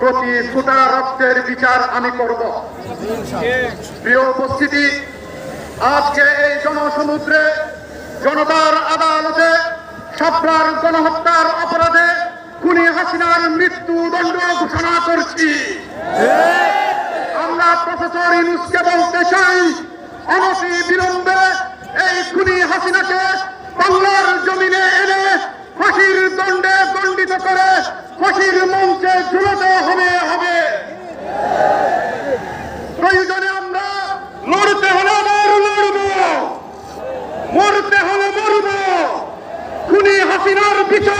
প্রতি ফুটা রক্তের বিচার আমি করব। প্রিয় উপস্থিতি, আজকে এই জনসমুদ্রে জনতার আদালতে সাতবার গণহত্যার অপরাধে খুনি হাসিনার মৃত্যুদণ্ড ঘোষণা করছি। আমরা প্রফেসর ইউনুসকে বলতে চাই, অনতি বিলম্বে এই খুনি হাসিনাকে ঝুলাতে হবে হবে। প্রয়োজনে আমরা লড়তে হলে আবার লড়ব। মরতে হলে মরব। খুনি হাসিনার বিচার